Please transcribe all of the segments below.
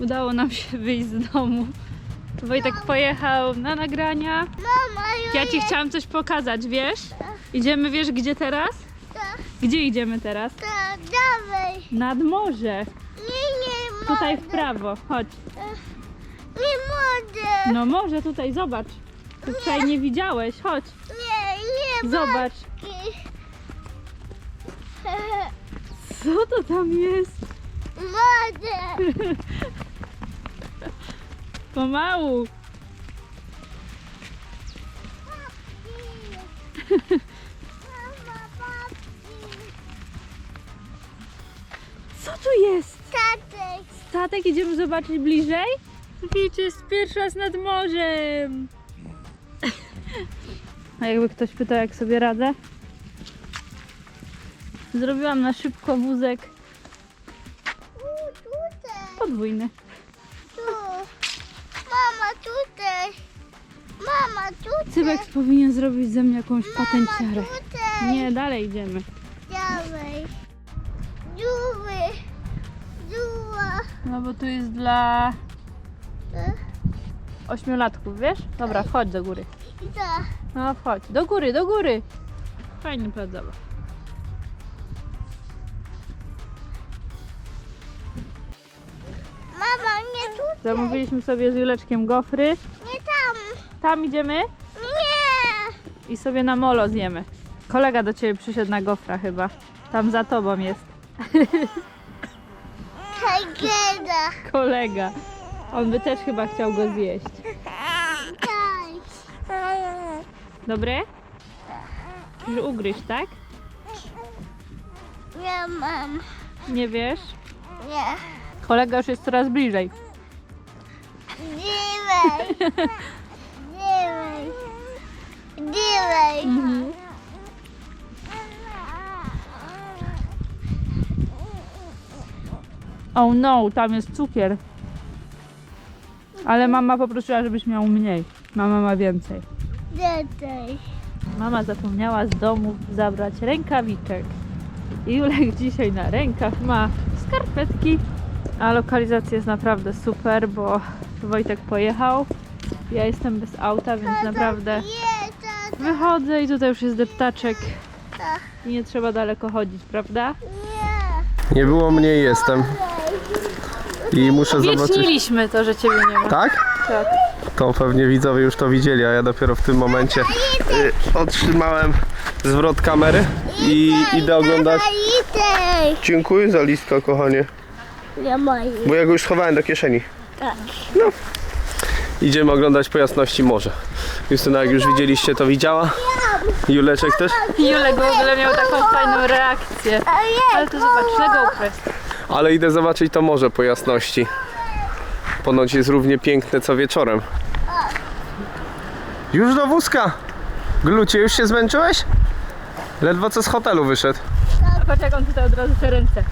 Udało nam się wyjść z domu. Wojtek pojechał na nagrania. Mama, Ja ci chciałam coś pokazać, wiesz? Idziemy, wiesz gdzie teraz? Tak, Gdzie idziemy teraz? tak, dawaj. Nad morze. Nie, nie mogę. Tutaj w prawo, chodź. Nie mogę. No morze tutaj, zobacz. Ty wczoraj nie widziałeś, chodź. Nie, nie Zobacz. mogę. Co to tam jest? Mogę. Pomału. Co tu jest? Tatek. Statek, idziemy zobaczyć bliżej? Widzicie, jest pierwszy raz nad morzem. A jakby ktoś pytał, jak sobie radzę? Zrobiłam na szybko wózek podwójny. Cybek powinien zrobić ze mnie jakąś patenciarę. Tutaj. Nie, dalej idziemy. Dawaj. Dziury. Dziura. No bo tu jest dla ośmiolatków, wiesz? Dobra, wchodź do góry. I to. No wchodź, do góry, do góry. Fajny plac zabaw. Mama, nie tutaj. Zamówiliśmy sobie z Juleczkiem gofry. Nie tam. Tam idziemy. I sobie na molo zjemy. Kolega do ciebie przyszedł na gofra chyba. Tam za tobą jest Hejgeda. kolega. On by też chyba chciał go zjeść. Dobre? Że ugryź, tak? Nie mam. Nie wiesz? Nie. Kolega już jest coraz bliżej. Dziwej. Dziwej. Mhm. Oh no, tam jest cukier. Ale mama poprosiła, żebyś miał mniej. Mama ma więcej. Dziej. Mama zapomniała z domu zabrać rękawiczek. I Julek dzisiaj na rękach ma skarpetki. A lokalizacja jest naprawdę super, bo Wojtek pojechał. Ja jestem bez auta, więc naprawdę. Wychodzę i tutaj już jest deptaczek. Tak. I nie trzeba daleko chodzić, prawda? Nie. Nie było mnie, jestem. I muszę zobaczyć. Obieciniliśmy to, że ciebie nie ma. Tak? Tak. To pewnie widzowie już to widzieli, a ja dopiero w tym momencie y, otrzymałem zwrot kamery i idę oglądać. Dziękuję za listka, kochanie. Nie moje. Bo ja go już schowałem do kieszeni. Tak. Idziemy oglądać po jasności morza. Justyna, jak już widzieliście, to widziała. Juleczek też. Julek w ogóle miał taką fajną reakcję. Ale to zobacz, na GoPro jest. Ale idę zobaczyć to morze po jasności. Ponoć jest równie piękne co wieczorem. Już do wózka! Glucie, już się zmęczyłeś? Ledwo co z hotelu wyszedł. Patrz jak on tutaj od razu te ręce.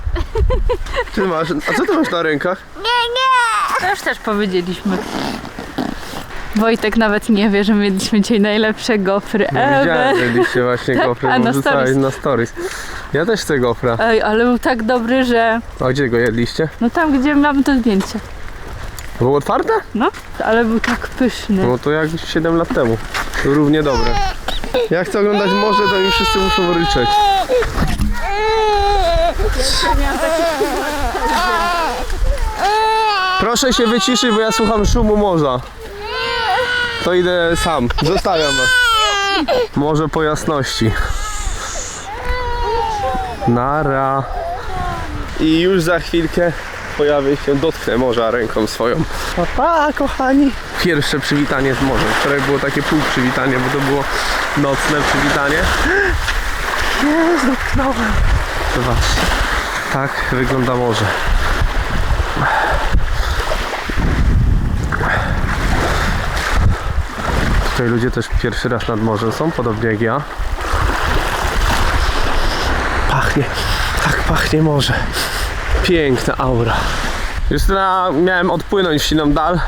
Ty masz, a co ty masz na rękach? Nie, nie. To już też powiedzieliśmy. Wojtek nawet nie wie, że mieliśmy dzisiaj najlepsze gofry ever. Widziałem, że jedliście właśnie Tak? gofry, A, na wrzucałeś stories. na stories. Ja też chcę gofra. Ej, ale był tak dobry, że... A gdzie go jedliście? No tam, gdzie mamy to zdjęcie. Było otwarte? No, ale był tak pyszny. No to jak 7 lat temu. Równie dobre. Jak chcę oglądać morze, to już wszyscy muszą ryczeć. Proszę się wyciszyć, bo ja słucham szumu morza. To idę sam. Zostawiam was. Morze po jasności. Nara. I już za chwilkę pojawię się, dotknę morza ręką swoją. Pa, pa kochani. Pierwsze przywitanie z morzem. Wczoraj było takie pół przywitanie, bo to było nocne przywitanie. Jest, dotknąłem. Zobaczcie. Tak wygląda morze. Tutaj ludzie też pierwszy raz nad morzem są, podobnie jak ja. Pachnie, tak pachnie morze. Piękna aura. Justyna, miałem odpłynąć w siną dal,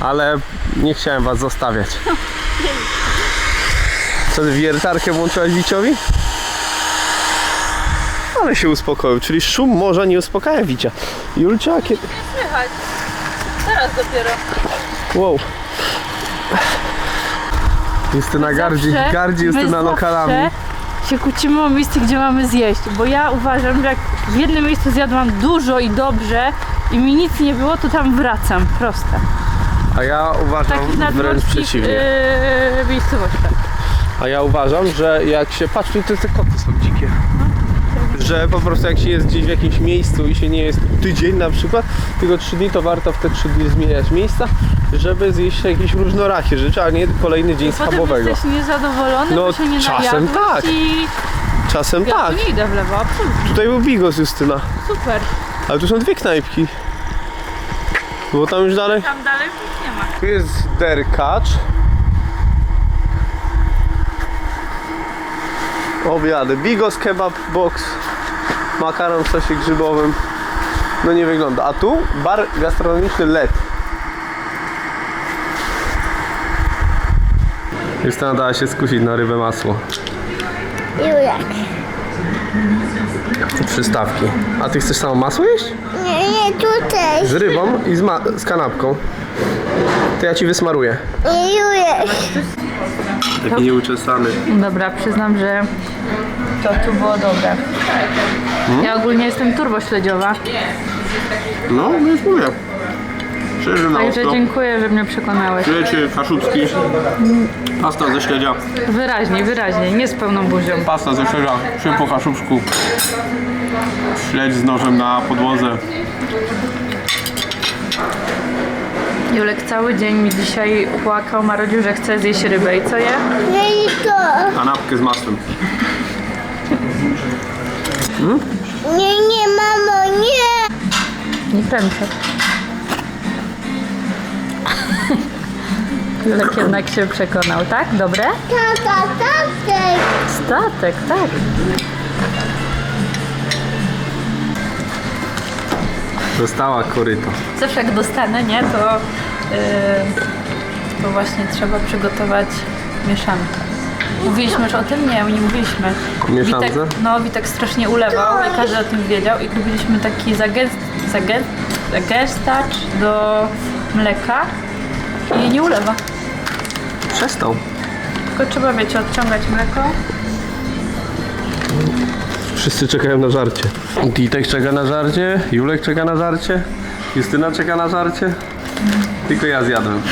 ale nie chciałem was zostawiać. Co ty wiertarkę włączyłaś Wiciowi? fale się uspokoił, czyli szum morza nie uspokaja Wicia. Julcia, kiedy... Słychać. Teraz dopiero. Wow. Justyna gardzi, Zawsze- gardzi Justyna my lokalami. zawsze się kłócimy o miejsce, gdzie mamy zjeść, bo ja uważam, że jak w jednym miejscu zjadłam dużo i dobrze i mi nic nie było, to tam wracam, proste. A ja uważam Takich wręcz nadmorskich przeciwnie. yy, miejscowościach. A ja uważam, że jak się patrz, tu te, te koty są dzikie. Że po prostu jak się jest gdzieś w jakimś miejscu i się nie jest tydzień na przykład, tylko trzy dni, to warto w te trzy dni zmieniać miejsca, żeby zjeść jakieś różnorakie rzeczy, a nie kolejny dzień Potem schabowego. jesteś niezadowolony, No, bo się nie czasem tak. i Czasem ja tak. nie idę w lewo, absolutnie. Tutaj był bigos Justyna, Super. ale tu są dwie knajpki. Było tam już dalej? Tam dalej nic nie ma. Tu jest derkacz. Obiady. Bigos kebab box. Makaron w sosie grzybowym. No nie wygląda. A tu bar gastronomiczny LED. Justyna dała się skusić na rybę masło. Julek. Przystawki. A ty chcesz samo masło jeść? Nie, nie tutaj. Z rybą i z, ma- z kanapką. To ja ci wysmaruję. Nie, Julek. Taki nieuczesany. Dobra, przyznam, że to tu było dobre. Ja ogólnie jestem turbośledziowa, No, no już mówię. Szczerze na także dziękuję, że mnie przekonałeś. Wiecie, kaszubski, pasta ze śledzia, Wyraźnie, wyraźnie, nie z pełną buzią. pasta ze śledzia, szyn po kaszubsku, śledź z nożem na podłodze. Julek cały dzień mi dzisiaj płakał, marodził, że chce zjeść rybę i co je? Nie to. Kanapkę z masłem. Nie, nie, mamo, nie. Nie kręcę. Julek jednak się przekonał, tak? Dobre? Tata, tatek. Statek, tak. Dostała koryto. Zawsze jak dostanę, nie, to, yy, to właśnie trzeba przygotować mieszankę. Mówiliśmy już o tym? Nie, nie mówiliśmy. Mieszance? Witek, no, Witek strasznie ulewał i każdy o tym wiedział i robiliśmy taki zagęst, zagęst, zagęstacz do mleka i nie ulewa. Przestał. Tylko trzeba, wiecie, odciągać mleko. Wszyscy czekają na żarcie. Titek czeka na żarcie, Julek czeka na żarcie, Justyna czeka na żarcie. Tylko ja zjadłem.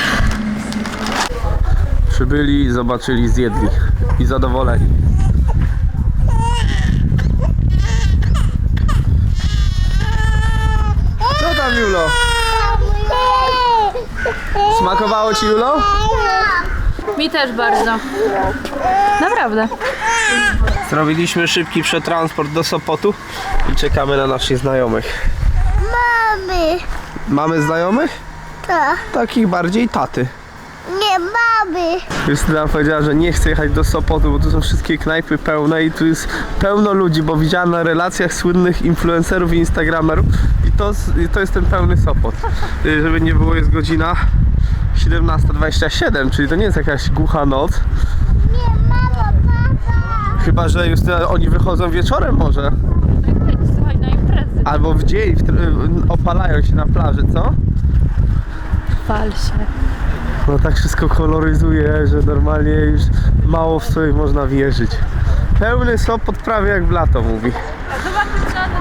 Przybyli, zobaczyli, zjedli i zadowoleni. Co tam Julo? Smakowało ci Julo? Mi też bardzo. Naprawdę. Zrobiliśmy szybki przetransport do Sopotu i czekamy na naszych znajomych. Mamy. Mamy znajomych? Tak. Takich bardziej taty. Mamy. Justyna powiedziała, że nie chce jechać do Sopotu, bo tu są wszystkie knajpy pełne i tu jest pełno ludzi, bo widziała na relacjach słynnych influencerów i instagramerów i to, i to jest ten pełny Sopot. Y, Żeby nie było, jest godzina 17.27, czyli to nie jest jakaś głucha noc. Nie, mamo, papa. Chyba, że Justyna, oni wychodzą wieczorem może, Słuchaj, na imprezy. albo w dzień, w, tr- opalają się na plaży, co? Pal się. No tak wszystko koloryzuje, że normalnie już mało w sobie można wierzyć. Pełny Sopot prawie jak w lato mówi. A zobaczmy, trawki.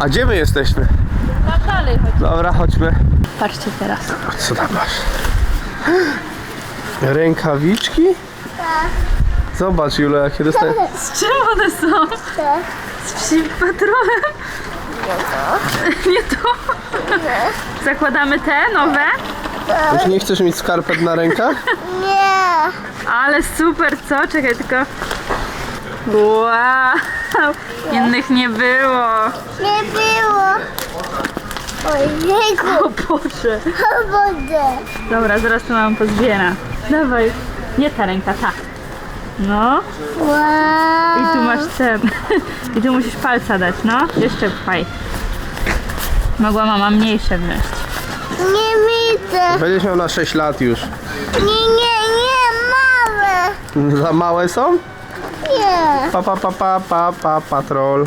A gdzie my jesteśmy? Tam dalej chodź. Dobra, chodźmy. Patrzcie teraz. Co tam masz? Rękawiczki? Zobacz Jule, jakie dostaję. Z czym one są? Z psim patrolem? Nie to. Zakładamy te nowe? Już nie chcesz mieć skarpet na rękach? Nie. Ale super, co? Czekaj, tylko... Wow! Innych nie było. Nie było. Ojejku. O Boże. O wodę. Dobra, zaraz to mam pozbiera. Dawaj. Nie ta ręka, ta. No. Wow. I tu masz ten. I tu musisz palca dać, no. Jeszcze pchaj. Mogła mama mniejsze wziąć. Nie widzę. Będziesz miał na 6 lat już. Nie, nie, nie, małe. Za małe są? Nie. Pa, pa, pa, pa, pa, pa, patrol.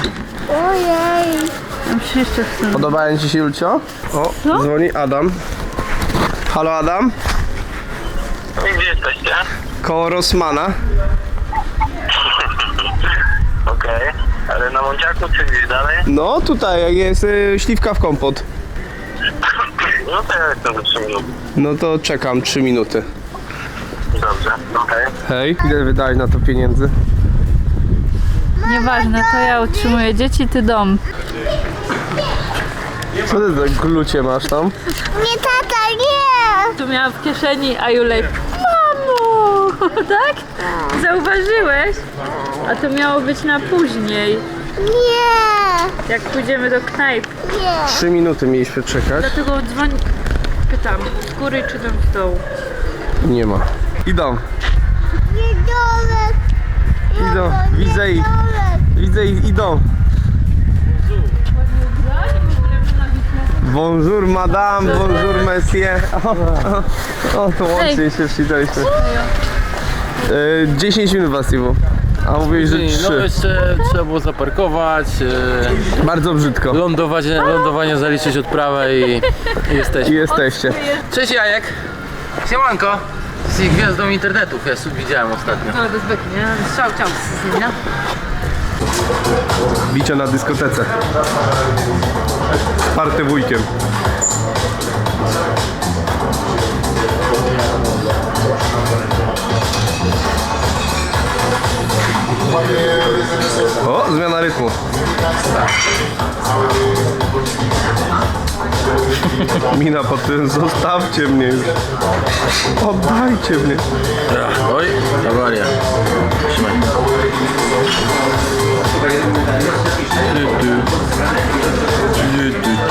Ojej. Się jeszcze. Podobają Ci się, Julcio? O, Co? dzwoni Adam. Halo, Adam? Gdzie jesteście? Koło Rosmana. Okej, ale na Mąciaku czy gdzieś dalej? No, tutaj, jak jest y, śliwka w kompot. No to ja jestem za 3 minuty. No to czekam 3 minuty. Dobrze, okej. Hej, ile wydałeś na to pieniędzy? Nieważne, to ja utrzymuję dzieci, ty dom. Co ty za glucie masz tam? Nie, tata, nie. Tu miałam w kieszeni, a Julek, mamo, tak? Zauważyłeś? A to miało być na później, Nie. Jak pójdziemy do knajp. Nie. 3 minuty mieliśmy czekać. Dlatego dzwoni, pytam, z góry czy tam z dołu? Nie ma. Idą, Nie dołek. idą, widzę ich, widzę ich, idą. Bonjour madame, bonjour monsieur. O, o, o to łącznie się przywitaliśmy. E, 10 minut was było. A mówiłeś, że No 3. jeszcze trzeba było zaparkować, e, Bardzo brzydko. lądowanie, lądowanie zaliczyć odprawę i, i I jesteśmy. jesteście. Cześć Jajek! Siemanko! Jesteś gwiazdą internetu, ja tu widziałem ostatnio. No, bez beki, nie? Strzał, ciał z nim, Bicie na dyskotece. Party wujkiem. O, zmiana rytmu. Mina pod tym, zostawcie mnie już. Oddajcie mnie. Oj, awaria. Trzymaj.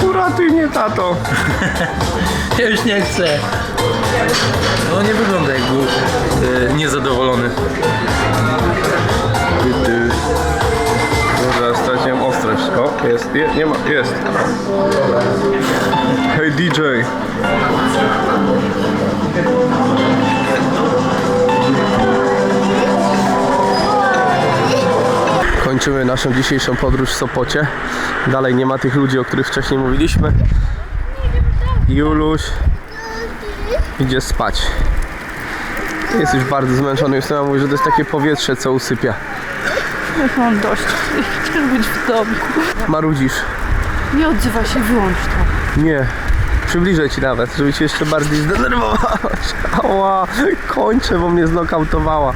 Uratuj mnie, tato. Ja już nie chcę. No nie wygląda jak był e, niezadowolony. Jest, je, nie ma, jest. Hej DJ. Kończymy naszą dzisiejszą podróż w Sopocie. Dalej nie ma tych ludzi, o których wcześniej mówiliśmy. Juluś idzie spać. Jest już bardzo zmęczony. Justyna mówi, że to jest takie powietrze, co usypia. Już mam dość. Chcę być w domu. Marudzisz. Nie odzywa się, wyłącz to. Nie. Przybliżę ci nawet, żeby cię jeszcze bardziej zdenerwować. Ała, kończę, bo mnie znokautowała.